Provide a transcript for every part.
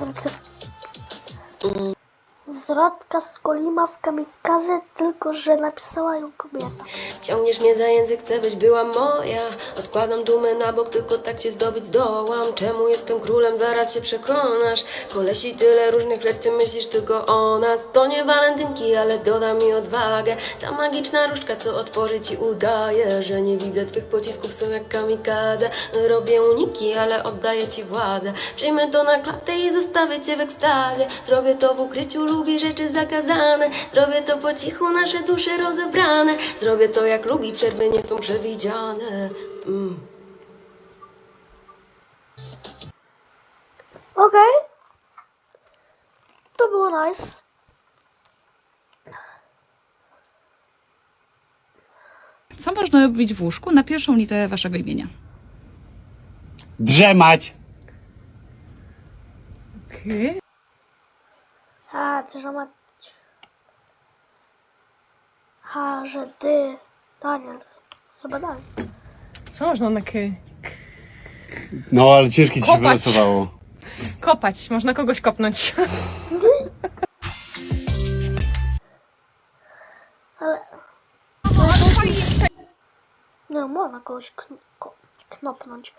我的裤 Zwrotka z Kolima w kamikaze, tylko że napisała ją kobieta. Ciągniesz mnie za język, chcę byś była moja. Odkładam dumę na bok, tylko tak cię zdobyć zdołam Czemu jestem królem, zaraz się przekonasz? Kolesi tyle różnych, lecz ty myślisz tylko o nas. To nie walentynki, ale doda mi odwagę. Ta magiczna różdżka, co otworzy ci udaje Że nie widzę. Twych pocisków, są jak kamikadze. Robię uniki, ale oddaję ci władzę. Przyjmę to na klatę i zostawię cię w ekstazie. Zrobię to w ukryciu, rzeczy zakazane Zrobię to po cichu, nasze dusze rozebrane Zrobię to jak lubi, przerwy nie są przewidziane mm. Okej. To było nice. Co można robić w łóżku na pierwszą literę waszego imienia? Drzemać. A, co że mać. A, że ty. Daniel. Chyba Daniel. Co można na ky? No, ale ciężkie ci się Kopać. wylosowało. Kopać, można kogoś kopnąć. Ale... No, można kogoś kn ko knopnąć.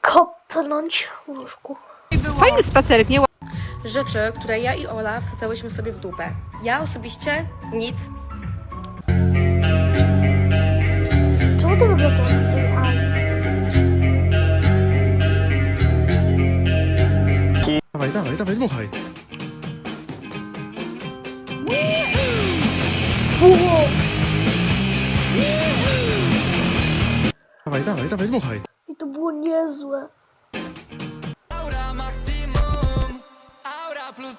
Kopnąć w łóżku. Fajny spacerek, nie? Rzeczy, które ja i Ola wsadzałyśmy sobie w dupę. Ja osobiście nic. Czemu to wygląda? Dawaj, dawaj, dawaj, dmuchaj. Dawaj, dawaj, dawaj, dmuchaj. I to było niezłe.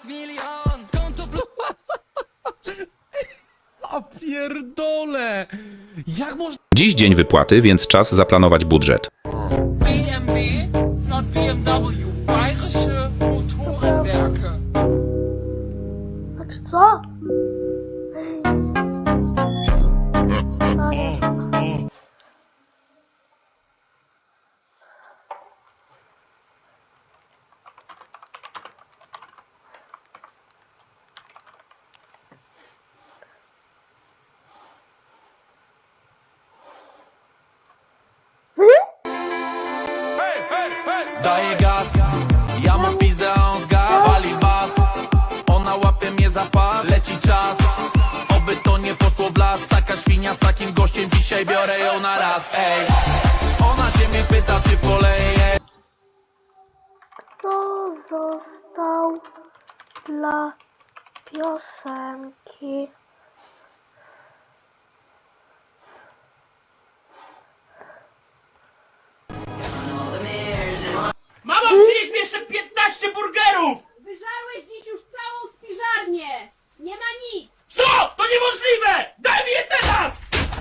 A pierdole! Jak można... Dziś dzień wypłaty, więc czas zaplanować budżet. BMW, not BMW, Daję gaz, ja mam pizdę, a on z gaz. Wali bas, ona łapie mnie za pas. Leci czas, oby to nie poszło w las. Taka świnia z takim gościem, dzisiaj biorę ją na raz. Ej, ona się mnie pyta, czy poleje. Kto został dla piosenki? Jeszcze 15 burgerów! Wyżarłeś dziś już całą spiżarnię! Nie ma nic! Co? To niemożliwe! Daj mi je teraz!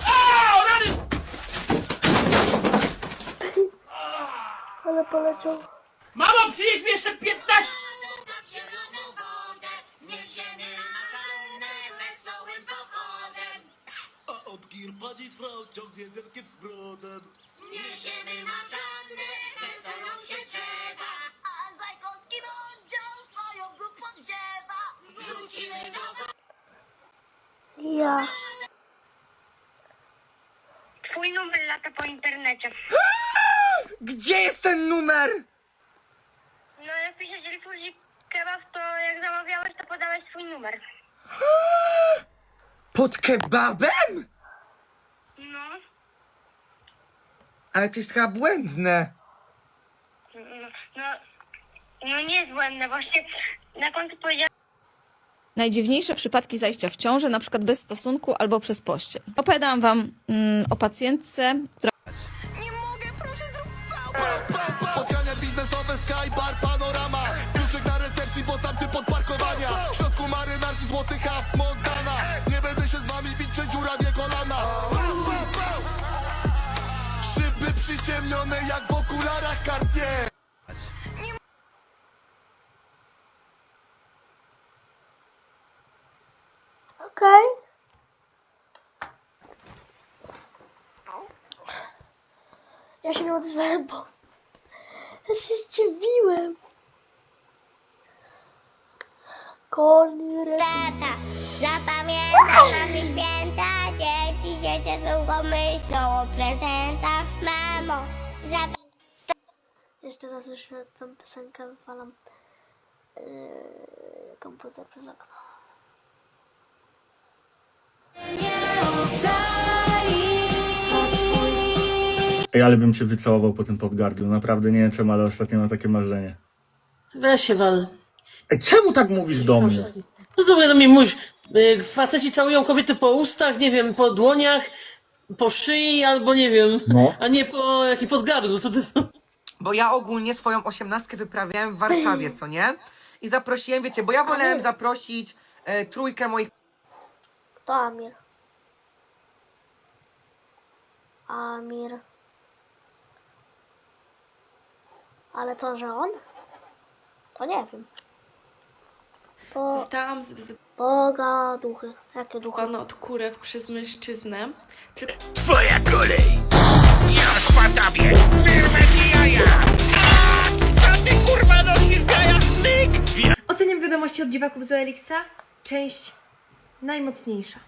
A, o rany! Ale poleciał. Mama, przynieś mi jeszcze 15 A od gir pani Frau ciągnie wielkim zwrotem ten numer? No jak piszesz Rifuzi kebab, to jak zamawiałeś, to podałeś swój numer. Pod kebabem? No, Ale to jest chyba błędne. no, no, no nie jest błędne, właśnie na końcu powiedziałeś, Najdziwniejsze przypadki zajścia w ciążę, na przykład bez stosunku albo przez pościel. Opowiadam wam mm, o pacjentce, która przyciemnione jak w okularach Cartier Okej. Ja się nie odezwałem, bo ja się zdziwiłem. Koni Tata, zapamiętaj mamy święta, dzieci się długo myślą o prezentach. Mamo, Jeszcze raz już tę piosenkę wywalam. Yy, komputer przez okno. Ej, ale bym cię wycałował po tym podgardlu. Naprawdę nie wiem czemu, ale ostatnio mam takie marzenie. Weź się wal. Ej, czemu tak mówisz do mnie? No dobra, do mnie mówisz. y, Faceci całują kobiety po ustach, nie wiem, po dłoniach, po szyi albo nie wiem, No. a nie po jaki podgardlu. Co to są? Bo ja ogólnie swoją osiemnastkę wyprawiałem w Warszawie, co nie? I zaprosiłem, wiecie, bo ja wolałem zaprosić e, trójkę moich To Amir. Amir. Ale to, że on? To nie wiem. Po, Zostałam Boga duchy. Jakie duchy? zwana od kurew przez mężczyznę. Tylko Twoja kolej Już po tobie Wyrwę ci jaja Co ty kurwa nosisz gaja Myk Oceniam wiadomości od dziwaków z Elixa. Część najmocniejsza.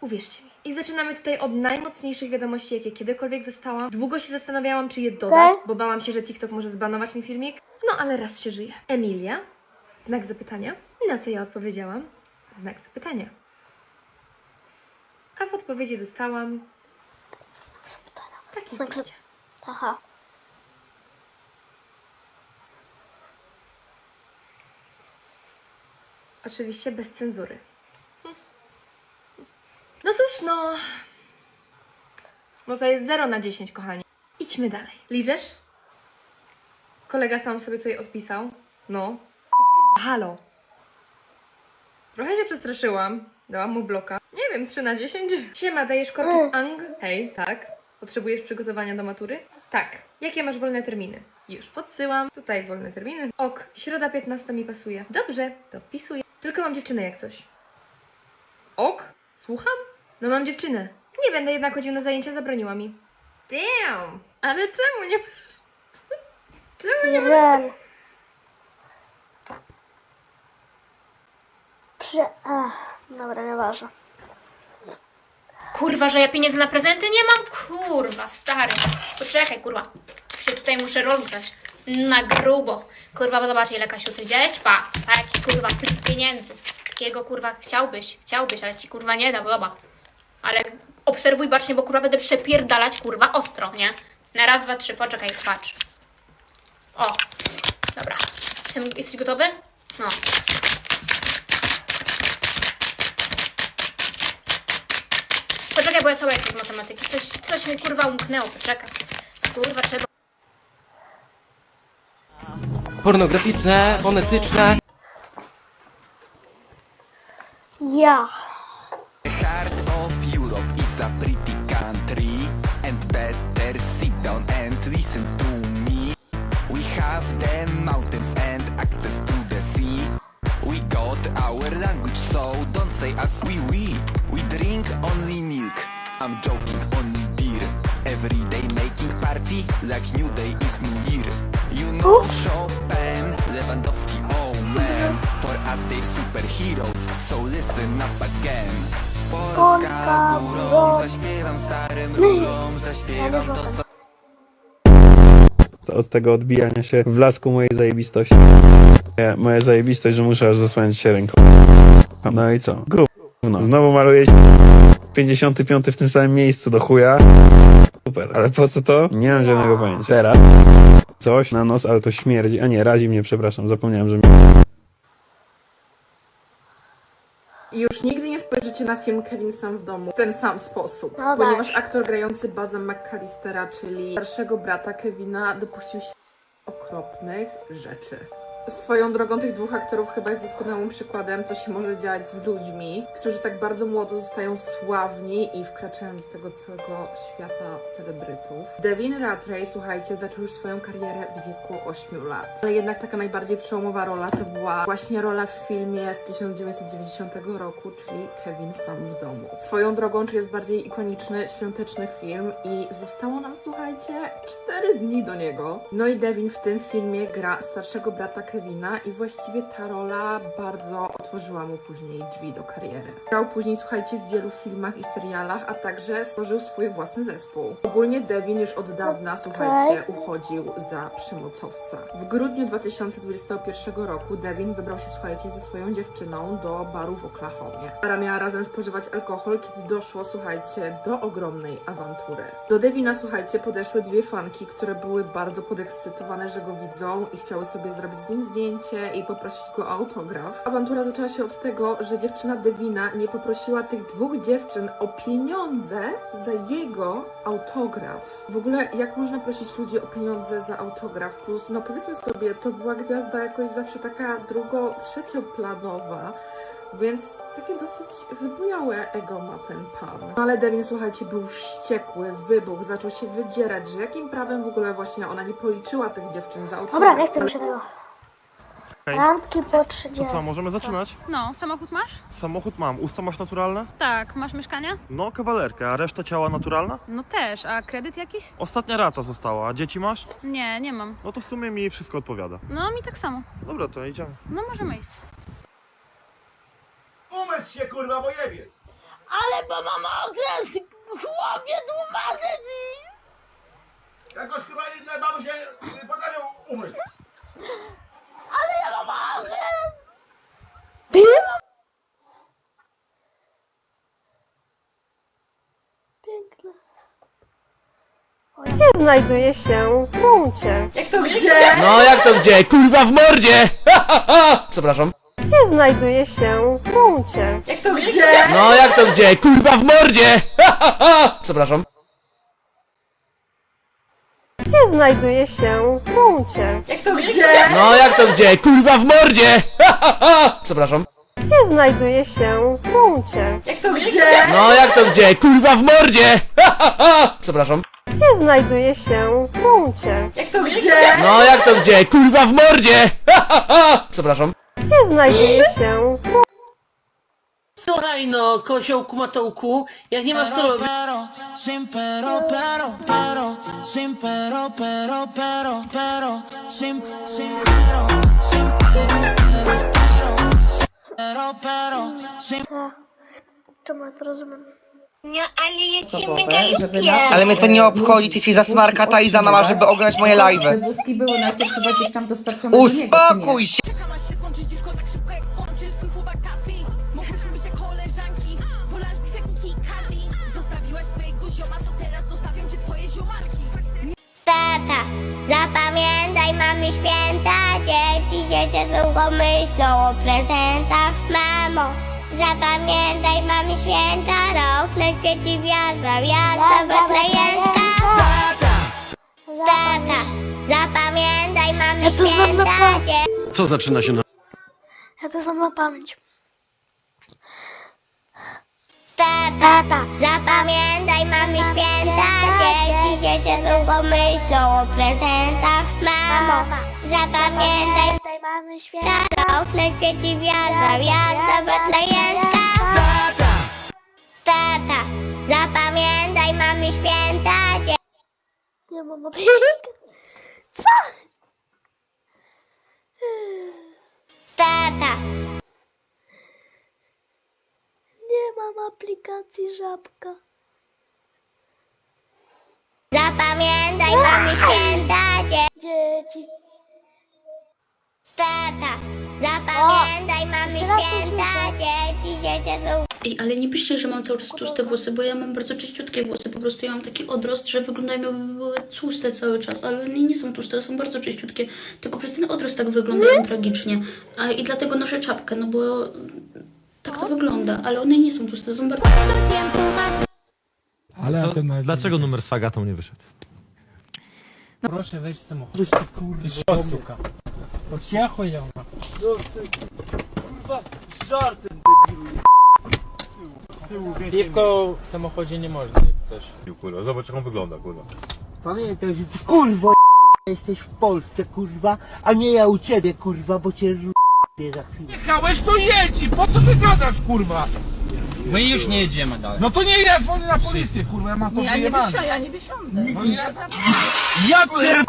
Uwierzcie mi. I zaczynamy tutaj od najmocniejszych wiadomości, jakie kiedykolwiek dostałam. Długo się zastanawiałam, czy je dodać, bo bałam się, że TikTok może zbanować mi filmik. No ale raz się żyje. Emilia? Znak zapytania. Na co ja odpowiedziałam? Znak zapytania. A w odpowiedzi dostałam takie Znak zdjęcie. Aha. Oczywiście bez cenzury. No cóż, no. No to jest 0 na 10, kochani. Idźmy dalej. Liczesz? Kolega sam sobie tutaj odpisał. No. Halo. Trochę się przestraszyłam. Dałam mu bloka. Nie wiem, 3 na 10. Siema, dajesz korki z Ang? Hej, tak. Potrzebujesz przygotowania do matury? Tak. Jakie masz wolne terminy? Już podsyłam. Tutaj wolne terminy. Ok, środa 15 mi pasuje. Dobrze, to wpisuję. Tylko mam dziewczynę jak coś. Ok, słucham? No mam dziewczynę. Nie będę jednak chodził na zajęcia, zabroniła mi. Damn! Ale czemu nie... Czemu Nie nie... Prze... Ach, dobra, nieważne. Kurwa, że ja pieniędzy na prezenty nie mam? Kurwa, stary. Poczekaj, kurwa. Się tutaj muszę rozgrać. Na grubo. Kurwa, bo zobacz ile Kasiu, ty widziałeś? Pa, pa, jaki kurwa plik pieniędzy. Takiego kurwa chciałbyś, chciałbyś, ale ci kurwa nie da, bo dobra. Ale obserwuj bacznie, bo kurwa będę przepierdalać kurwa ostro, nie? Na raz, dwa, trzy, poczekaj, patrz. O, dobra. Jesteś gotowy? No. Poczekaj, bo ja sobie jestem z matematyki. Coś, coś mi kurwa umknęło, poczekaj. Kurwa, trzeba. Pornograficzne, fonetyczne. Ja. Heart of Europe is a pretty country And better sit down and listen to me We have the mountains and access to the sea We got our language so don't say us we we We drink only milk, I'm joking only beer Every day making party like new day is new year You know Chopin, Lewandowski, oh man For us they're superheroes, so listen up again Polska górą, zaśpiewam starym Zaśpiewam to co od tego odbijania się w blasku mojej zajebistości. Ja- Moja zajebistość, że muszę aż zasłaniać się ręką. No i co? Gówno. Znowu maluję 55 w tym samym miejscu do chuja. Super, ale po co to? Nie mam żadnego pojęcia. Teraz coś na nos, ale to śmierdzi. A nie, razi mnie, przepraszam, zapomniałem, że mi... Już nigdy nie spojrzycie na film Kevin sam w domu w ten sam sposób, No ponieważ tak. aktor grający Baza McCallistera, czyli starszego brata Kevina, dopuścił się okropnych rzeczy. Swoją drogą tych dwóch aktorów chyba jest doskonałym przykładem, co się może dziać z ludźmi, którzy tak bardzo młodo zostają sławni i wkraczają do tego całego świata celebrytów. Devin Rattray, słuchajcie, zaczął już swoją karierę w wieku 8 lat. Ale jednak taka najbardziej przełomowa rola to była właśnie rola w filmie z 1990 roku, czyli Kevin sam w domu. Swoją drogą, czy jest bardziej ikoniczny, świąteczny film i zostało nam, słuchajcie, 4 dni do niego. No i Devin w tym filmie gra starszego brata Kevina i właściwie ta rola bardzo otworzyła mu później drzwi do kariery. Grał później, słuchajcie, w wielu filmach i serialach, a także stworzył swój własny zespół. Ogólnie Devin już od dawna, słuchajcie, uchodził za przemocowca. W grudniu 2021 roku Devin wybrał się, słuchajcie, ze swoją dziewczyną do baru w Oklahomie. Para miała razem spożywać alkohol, kiedy doszło, słuchajcie, do ogromnej awantury. Do Devina, słuchajcie, podeszły dwie fanki, które były bardzo podekscytowane, że go widzą i chciały sobie zrobić z nim zdjęcie i poprosić go o autograf. Awantura zaczęła się od tego, że dziewczyna Devina nie poprosiła tych dwóch dziewczyn o pieniądze za jego autograf. W ogóle, jak można prosić ludzi o pieniądze za autograf? Plus, no powiedzmy sobie, to była gwiazda jakoś zawsze taka drugo, trzecioplanowa. Więc takie dosyć wybujałe ego ma ten pan. No ale Devin, słuchajcie, był wściekły, wybuch, zaczął się wydzierać, że jakim prawem w ogóle właśnie ona nie policzyła tych dziewczyn za autograf. Dobra, nie chcę mi się Randki po 30. Co, możemy zaczynać? No, samochód masz? Samochód mam. Usta masz naturalne? Tak. Masz mieszkanie? No, kawalerkę. A reszta ciała naturalna? No też. A kredyt jakiś? Ostatnia rata została. A dzieci masz? Nie, nie mam. No to w sumie mi wszystko odpowiada. No, mi tak samo. Dobra, to idziemy. No, możemy iść. Umyć się kurwa, bo jebie! Ale bo mam okres, chłopie, tłumaczę ci! Jakoś chyba inne baby się potrafią umyć. Ale ja mam okres! Piękne. Gdzie znajduje się Rumcie? Jak to gdzie? No jak to gdzie? Kurwa w mordzie! Przepraszam. Gdzie znajduje się Rumcie? Jak to gdzie? No jak to gdzie? Kurwa w mordzie! Przepraszam. Gdzie znajduje się Rumcie? Jak to gdzie? No jak to gdzie? Kurwa w mordzie! Przepraszam. Gdzie znajduje się Rumcie? Jak to gdzie? No jak to gdzie? Kurwa w mordzie! Przepraszam. Gdzie znajduje się Rumcie? Jak to gdzie? No jak to gdzie? Kurwa w mordzie! Przepraszam. Gdzie znajduje się Słuchaj no, koziołku matołku, jak nie masz co robić, Pero, sin pero, pero, pero, sin pero, pero, pero, pero, sin, sin pero, sin pero, pero, pero, pero, sin Czemu ja to rozumiem? No, ale jest się mega Ale mnie to nie obchodzi, ty jesteś za smarkata i za mama, żeby oglądać moje live'y. wózki były najpierw chyba gdzieś tam dostarczone Uspokój się! Mamy święta, dzieci się cieszą, myślą o prezentach. Mamo, zapamiętaj, mamy święta, rok na świeci gwiazda, gwiazda betlejemska. Tata, zapamiętaj, mamy Ja to znam na święta, dzieci Co zaczyna się na... Ja to znam na pamięć. Tata, zapamiętaj, cieszą, myślą o prezentach. Mamo, zapamiętaj, Tutaj mamy święta. rok na świeci gwiazda, gwiazda betlejemska. Tata, zapamiętaj, mamy święta, mam opiekę. Co? Tata, Nie mam aplikacji żabka. Zapamiętaj, mamy święta, dzieci. Dzieci. Tata, zapamiętaj, mamy święta, dzieci się cieszą. Ej, ale nie piszcie, że mam cały czas tłuste włosy, bo ja mam bardzo czyściutkie włosy. Po prostu ja mam taki odrost, że wyglądają jakby były tłuste cały czas, ale one nie są tłuste, są bardzo czyściutkie. Tylko przez ten odrost tak wyglądają tragicznie. A i dlatego noszę czapkę, no bo tak to wygląda, ale one nie są tłuste, są bardzo... Ale dlaczego numer z fagatą nie wyszedł? Proszę wejść w samochód. Kurwa, suka. To ja chujowa. Kurwa, żartem Piwko w samochodzie nie można, jak chcesz. Kurwa, zobacz jak on wygląda, kurwa. Pamiętaj, że ty kurwo jesteś w Polsce, kurwa, a nie ja u ciebie, kurwa, bo cię r***ie za chwilę. Jechałeś to jedź! Po co ty gadasz, kurwa? My już nie jedziemy dalej. No to nie ja dzwonię na policję, kurwa, ja mam to Ja nie wyjebane. wysiądę, ja nie wysiądę. No ja... Ja pier...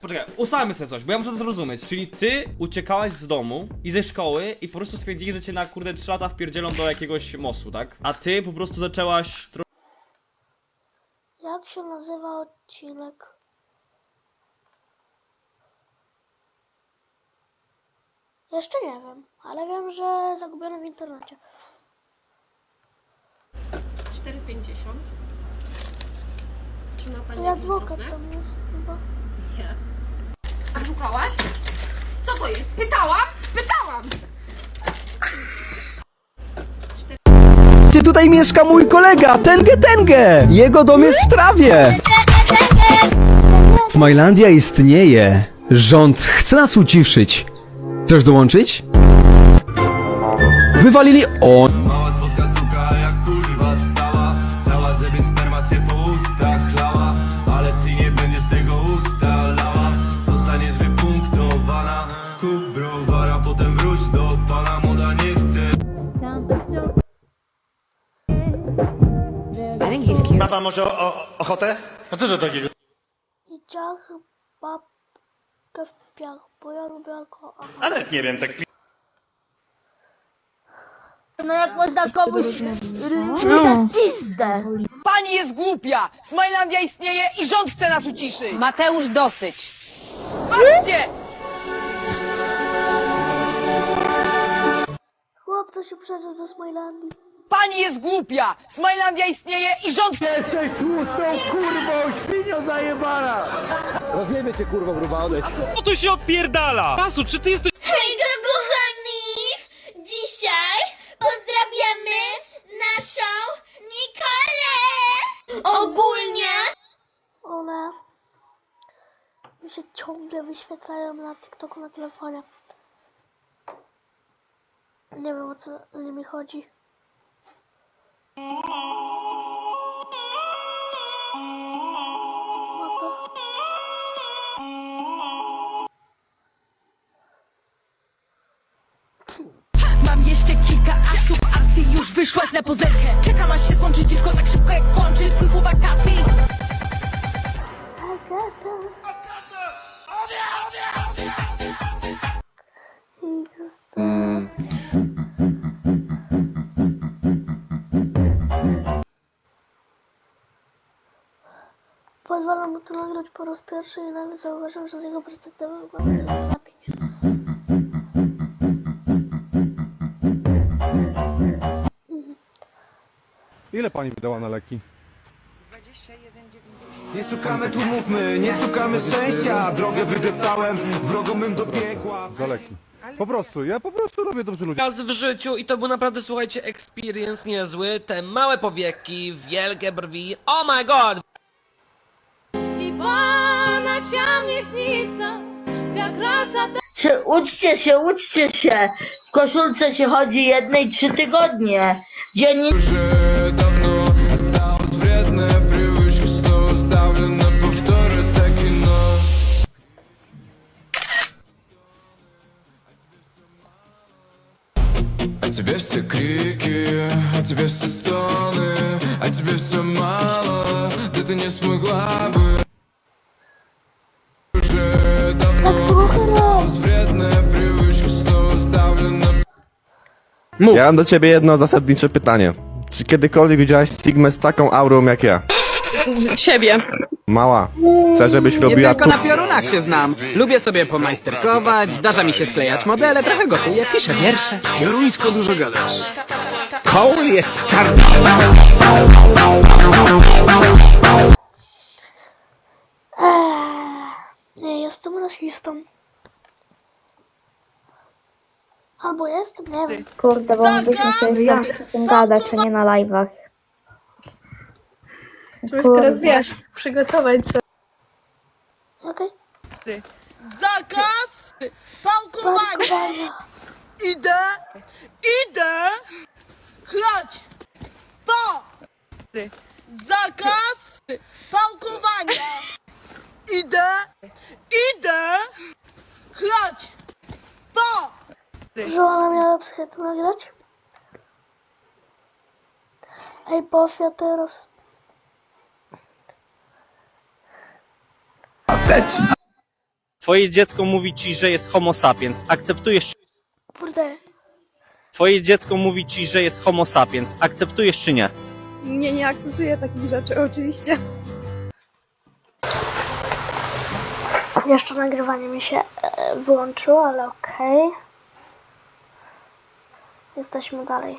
Poczekaj, ustalmy sobie coś, bo ja muszę to zrozumieć. Czyli ty uciekałaś z domu i ze szkoły i po prostu stwierdzili, że cię na kurde 3 lata wpierdzielą do jakiegoś mostu, tak? A ty po prostu zaczęłaś tro... Jak się nazywa odcinek? Jeszcze nie wiem, ale wiem, że zagubiony w internecie. 4,50. Czy ma pani I adwokat tam jest chyba. A szukałaś? Co to jest? Pytałam? Pytałam! Czy tutaj mieszka mój kolega, Tenge Tenge! Jego dom jest w trawie! Smilandia istnieje. Rząd chce nas uciszyć. Chcesz dołączyć? Wywalili o... Mała słodka suka jak kurwa stała Cała żeby sperma się po ustach chlała Ale ty nie będziesz tego ustalała Zostaniesz wypunktowana Kup browara, potem wróć do pana Moda nie chce Ma pan może o, ochotę? A co to takiego? I ciach babkę w piach, bo ja lubię alkohol. Ale nie wiem, tak No jak można komuś No. pizdę? Pani jest głupia! Smilandia istnieje i rząd chce nas uciszyć! Mateusz, dosyć! Patrzcie! Chłopca się przeniósł do Smilandii. Pani jest głupia! Smilandia istnieje i rząd... Jesteś tłustą kurwą, świnio zajebana! Rozjebie cię kurwa gruba, odejdź. No tu się odpierdala! Pasu, czy ty jesteś... Hej, kochani! Dzisiaj pozdrawiamy naszą Nikolę! Ogólnie One mi się ciągle wyświetlają na TikToku na telefonie. Nie wiem o co z nimi chodzi. Wyszłaś na pozerkę Czekam aż się skończy dziwko tak szybko jak kończy twój chłopak Kacpi Agata. Pozwalam mu to nagrać po raz pierwszy i nagle zauważyłem, że z jego perspektywy wygląda Ile pani wydała na leki? Nie szukamy tu mówmy, nie szukamy szczęścia Drogę wydeptałem, wrogom mym do piekła Za leki. Po prostu, ja po prostu robię dobrze ludziom. Raz w życiu i to był naprawdę, słuchajcie, experience niezły Te małe powieki, wielkie brwi, oh my god! I po nociach mnie śnica Zakraca Czy uczcie się, uczcie się! W koszulce się chodzi jednej trzy tygodnie. Dziennie... Że dawno stało wredne Привычка снова ставлю на повторы Так и но. А тебе все крики, а тебе все стоны А тебе все мало, да ты не смогла бы Ja mam do ciebie jedno zasadnicze pytanie. Czy kiedykolwiek widziałaś Sigmę z taką aurą jak ja? Siebie. Mała. Chcę, żebyś robiła tylko tu... na piorunach się znam. Lubię sobie pomajsterkować, zdarza mi się sklejać modele, trochę gotuję, piszę wiersze. Pioruńsko dużo gadasz. Koł jest czarny. Nie jestem rasistą. Albo jestem, nie wiem. Kurde, bo sobie z tym gadać, a nie na live'ach. Żebyś teraz, wiesz, przygotować co. Okej. Zakaz! Pałkowania! Idę, idę, chlać, po! Zakaz! Pałkowania! Idę, idę, chlać, po! Że ona miała psychiatr nagrać? Ej, Bofia teraz. Twoje dziecko mówi ci, że jest homo sapiens. Akceptujesz Kurde. Twoje dziecko mówi ci, że jest homo sapiens. Akceptujesz czy nie? Nie, nie akceptuję takich rzeczy, oczywiście. Jeszcze nagrywanie mi się e, wyłączyło, ale okej. Jesteśmy dalej.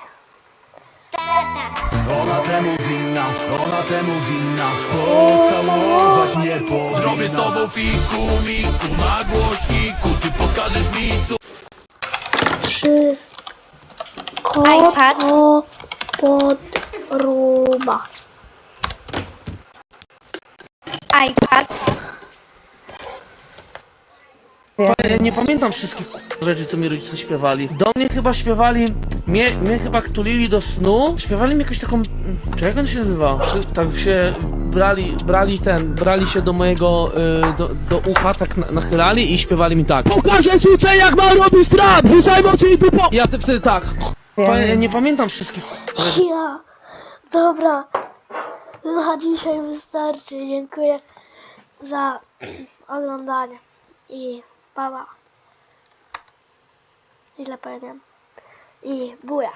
Ona temu winna, ona temu winna Pocałować mnie powinna Zrobię z tobą fiku, miku na głośniku Ty pokażesz mi co Wszystko to podruba. iPad. Ja nie pamiętam wszystkich rzeczy, co mi rodzice śpiewali. Do mnie chyba śpiewali, mnie, mnie chyba tulili do snu. Śpiewali mi jakąś taką, czy jak on się nazywa? Przy, tak się brali, brali ten, brali się do mojego, y, do, do ucha, tak na, nachylali i śpiewali mi tak. Pokażę suce jak ma robić trap, rzucaj mocy i dupo! Ja te, wtedy tak. Pa, ja nie pamiętam wszystkich. Ja. Dobra. Na dzisiaj wystarczy. Dziękuję za oglądanie. I baba. Źle powiedziałem. I buja.